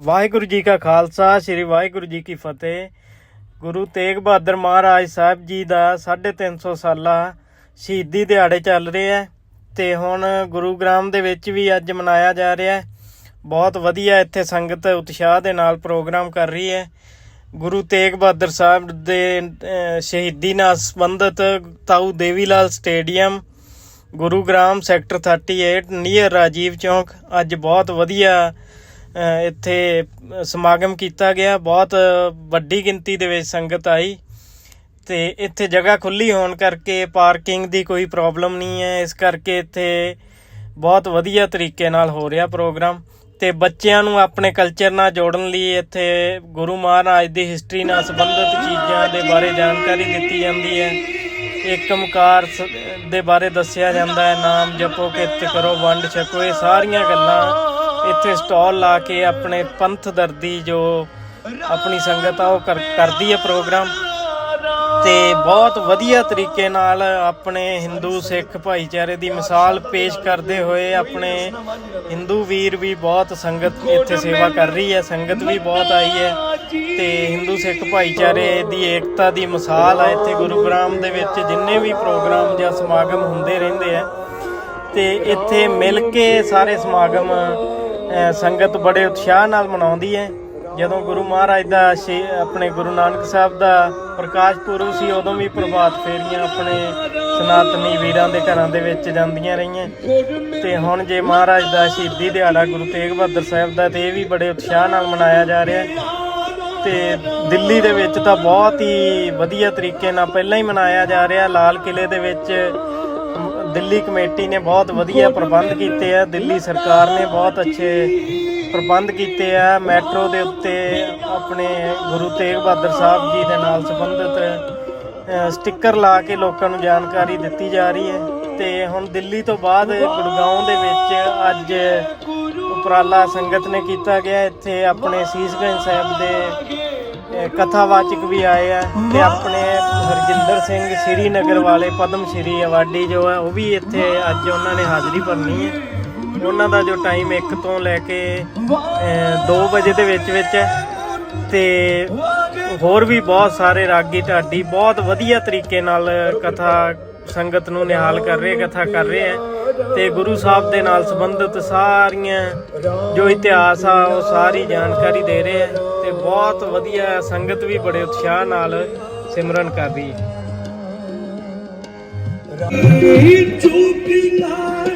ਵਾਹਿਗੁਰੂ ਜੀ ਕਾ ਖਾਲਸਾ, ਸ੍ਰੀ ਵਾਹਿਗੁਰੂ ਜੀ ਕੀ ਫਤਿਹ। ਗੁਰੂ ਤੇਗ ਬਹਾਦਰ ਮਹਾਰਾਜ ਸਾਹਿਬ ਜੀ ਦਾ 350 ਸਾਲਾ ਸ਼ਹੀਦੀ ਦਿਹਾੜੇ ਚੱਲ ਰਹੇ ਹੈ ਤੇ ਹੁਣ ਗੁਰੂਗ੍ਰਾਮ ਦੇ ਵਿੱਚ ਵੀ ਅੱਜ ਮਨਾਇਆ ਜਾ ਰਿਹਾ ਹੈ। ਬਹੁਤ ਵਧੀਆ ਇੱਥੇ ਸੰਗਤ ਉਤਸ਼ਾਹ ਦੇ ਨਾਲ ਪ੍ਰੋਗਰਾਮ ਕਰ ਰਹੀ ਹੈ। ਗੁਰੂ ਤੇਗ ਬਹਾਦਰ ਸਾਹਿਬ ਦੇ ਸ਼ਹੀਦੀ ਨਾਲ ਸੰਬੰਧਿਤ Tau Devi Lal stadium Gurugram sector 38 near Rajiv ਚੌਂਕ, ਅੱਜ ਬਹੁਤ ਵਧੀਆ ਇੱਥੇ ਸਮਾਗਮ ਕੀਤਾ ਗਿਆ। ਬਹੁਤ ਵੱਡੀ ਗਿਣਤੀ ਦੇ ਵਿੱਚ ਸੰਗਤ ਆਈ। ਤੇ ਇੱਥੇ ਜਗ੍ਹਾ ਖੁੱਲੀ ਹੋਣ ਕਰਕੇ ਪਾਰਕਿੰਗ ਦੀ ਕੋਈ ਪ੍ਰੋਬਲਮ ਨਹੀਂ ਹੈ। ਇਸ ਕਰਕੇ ਇੱਥੇ ਬਹੁਤ ਵਧੀਆ ਤਰੀਕੇ ਨਾਲ ਹੋ ਰਿਹਾ ਪ੍ਰੋਗਰਾਮ। ਤੇ ਬੱਚਿਆਂ ਨੂੰ ਆਪਣੇ ਕਲਚਰ ਨਾਲ ਜੋੜਨ ਲਈ ਇੱਥੇ ਗੁਰੂ ਮਹਾਰਾਜ ਦੀ ਹਿਸਟਰੀ ਨਾਲ ਸੰਬੰਧਿਤ ਚੀਜ਼ਾਂ ਦੇ ਬਾਰੇ ਜਾਣਕਾਰੀ ਦਿੱਤੀ ਜਾਂਦੀ ਹੈ। ਏਕਮਕਾਰ ਸ- ਦੇ ਬਾਰੇ ਦੱਸਿਆ ਜਾਂਦਾ ਹੈ। ਨਾਮ ਜਪੋ, ਕਿਰਤ ਕਰੋ, ਵੰਡ ਛਕੋ। ਇਹ ਸਾਰੀਆਂ ਗੱਲਾਂ ਇੱਥੇ ਸਟਾਲ ਲਾ ਕੇ ਆਪਣੇ ਪੰਥ ਦਰਦੀ ਜੋ ਆਪਣੀ ਸੰਗਤ ਆ, ਉਹ ਕਰ- ਕਰਦੀ ਹੈ ਪ੍ਰੋਗਰਾਮ। ਤੇ ਬਹੁਤ ਵਧੀਆ ਤਰੀਕੇ ਨਾਲ ਆਪਣੇ ਹਿੰਦੂ ਸਿੱਖ ਭਾਈਚਾਰੇ ਦੀ ਮਿਸਾਲ ਪੇਸ਼ ਕਰਦੇ ਹੋਏ ਆਪਣੇ ਹਿੰਦੂ ਵੀਰ ਵੀ ਬਹੁਤ ਸੰਗਤ ਇੱਥੇ ਸੇਵਾ ਕਰ ਰਹੀ ਹੈ, ਸੰਗਤ ਵੀ ਬਹੁਤ ਆਈ ਹੈ। ਤੇ ਹਿੰਦੂ ਸਿੱਖ ਭਾਈਚਾਰੇ ਦੀ ਏਕਤਾ ਦੀ ਮਿਸਾਲ ਹੈ ਇੱਥੇ ਗੁਰੂਗ੍ਰਾਮ ਦੇ ਵਿੱਚ, ਜਿੰਨੇ ਵੀ ਪ੍ਰੋਗਰਾਮ ਜਾਂ ਸਮਾਗਮ ਹੁੰਦੇ ਰਹਿੰਦੇ ਆ। ਤੇ ਇੱਥੇ ਮਿਲ ਕੇ ਸਾਰੇ ਸਮਾਗਮ ਸੰਗਤ ਬੜੇ ਉਤਸ਼ਾਹ ਨਾਲ ਮਨਾਉਂਦੀ ਹੈ ਜਦੋਂ ਗੁਰੂ ਮਹਾਰਾਜ ਦਾ ਸ਼ੇ- ਆਪਣੇ ਗੁਰੂ ਨਾਨਕ ਸਾਹਿਬ ਦਾ ਪ੍ਰਕਾਸ਼ ਪੁਰਬ ਸੀ, ਉਦੋਂ ਵੀ ਪ੍ਰਭਾਤ ਫੇਰੀਆਂ ਆਪਣੇ ਸਨਾਤਨੀ ਵੀਰਾਂ ਦੇ ਘਰਾਂ ਦੇ ਵਿੱਚ ਜਾਂਦੀਆਂ ਰਹੀਆਂ। ਤੇ ਹੁਣ ਜੇ ਮਹਾਰਾਜ ਦਾ ਸ਼ਹੀਦੀ ਦਿਹਾੜਾ ਗੁਰੂ ਤੇਗ ਬਹਾਦਰ ਸਾਹਿਬ ਦਾ, ਤੇ ਇਹ ਵੀ ਬੜੇ ਉਤਸ਼ਾਹ ਨਾਲ ਮਨਾਇਆ ਜਾ ਰਿਹਾ ਹੈ। ਤੇ ਦਿੱਲੀ ਦੇ ਵਿੱਚ ਤਾਂ ਬਹੁਤ ਹੀ ਵਧੀਆ ਤਰੀਕੇ ਨਾਲ ਪਹਿਲਾਂ ਹੀ ਮਨਾਇਆ ਜਾ ਰਿਹਾ, ਲਾਲ ਕਿਲੇ ਦੇ ਵਿੱਚ ਦਿੱਲੀ ਕਮੇਟੀ ਨੇ ਬਹੁਤ ਵਧੀਆ ਪ੍ਰਬੰਧ ਕੀਤੇ ਆ ਦਿੱਲੀ ਸਰਕਾਰ ਨੇ ਬਹੁਤ ਅੱਛੇ ਪ੍ਰਬੰਧ ਕੀਤੇ ਆ ਮੈਟਰੋ ਦੇ ਉੱਤੇ ਆਪਣੇ ਗੁਰੂ ਤੇਗ ਬਹਾਦਰ ਸਾਹਿਬ ਜੀ ਦੇ ਨਾਲ ਸੰਬੰਧਿਤ ਅ, ਸਟicker ਲਾ ਕੇ ਲੋਕਾਂ ਨੂੰ ਜਾਣਕਾਰੀ ਦਿੱਤੀ ਜਾ ਰਹੀ ਹੈ ਤੇ ਹੁਣ ਦਿੱਲੀ ਤੋਂ ਬਾਅਦ ਗੁੜਗਾਉਂ ਦੇ ਵਿੱਚ ਅੱਜ ਉਪਰਾਲਾ ਸੰਗਤ ਨੇ ਕੀਤਾ ਗਿਆ ਇੱਥੇ ਆਪਣੇ ਸੀਸਗੰਜ ਸਾਹਿਬ ਦੇ ਕਥਾਵਾਚਕ ਵੀ ਆਏ ਆ ਤੇ ਆਪਣੇ ਹਰਜਿੰਦਰ ਸਿੰਘ ਸ੍ਰੀਨਗਰ ਵਾਲੇ ਪਦਮ ਸ਼੍ਰੀ ਅਵਾਰਡੀ ਜੋ ਹੈ ਉਹ ਵੀ ਇੱਥੇ ਅੱਜ ਉਹਨਾਂ ਨੇ ਹਾਜ਼ਰੀ ਭਰਨੀ ਹੈ ਉਹਨਾਂ ਦਾ ਜੋ ਟਾਈਮ 1 ਤੋਂ ਲੈ ਕੇ 2 ਵਜੇ ਦੇ ਵਿੱਚ ਵਿੱਚ ਹੈ। ਤੇ ਹੋਰ ਵੀ ਬਹੁਤ ਸਾਰੇ ਰਾਗੀ ਢਾਡੀ ਬਹੁਤ ਵਧੀਆ ਤਰੀਕੇ ਨਾਲ ਕਥਾ ਸੰਗਤ ਨੂੰ ਨਿਹਾਲ ਕਰ ਰਹੇ, ਕਥਾ ਕਰ ਰਹੇ ਹੈ। ਤੇ ਗੁਰੂ ਸਾਹਿਬ ਦੇ ਨਾਲ ਸੰਬੰਧਿਤ ਸਾਰੀਆਂ ਜੋ ਇਤਿਹਾਸ ਆ, ਉਹ ਸਾਰੀ ਜਾਣਕਾਰੀ ਦੇ ਰਹੇ ਹੈ ਤੇ ਬਹੁਤ ਵਧੀਆ ਸੰਗਤ ਵੀ ਬੜੇ ਉਤਸ਼ਾਹ ਨਾਲ ਸਿਮਰਨ ਕਰ ਰਹੀ ਹੈ। ਚੁਪੀ ਲਾੜ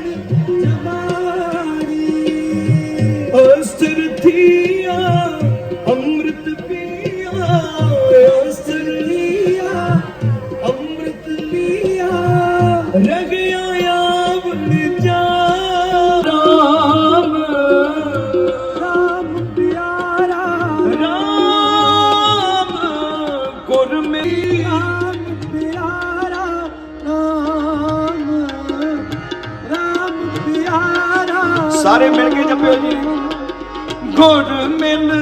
ਰਗਿਆ ਆਵਨ ਜਾ ਰਾਮ। ਰਾਮ ਪਿਆਰਾ। ਰਾਮ ਗੁਰ ਮੇਰਾ। ਪਿਆਰਾ ਰਾਮ। ਰਾਮ ਪਿਆਰਾ। ਸਾਰੇ ਮਿਲ ਕੇ ਜਪਿਓ ਜੀ। ਗੁਰ ਮਿਲ।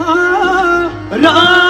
ਹਾਂ। ਰਾਮ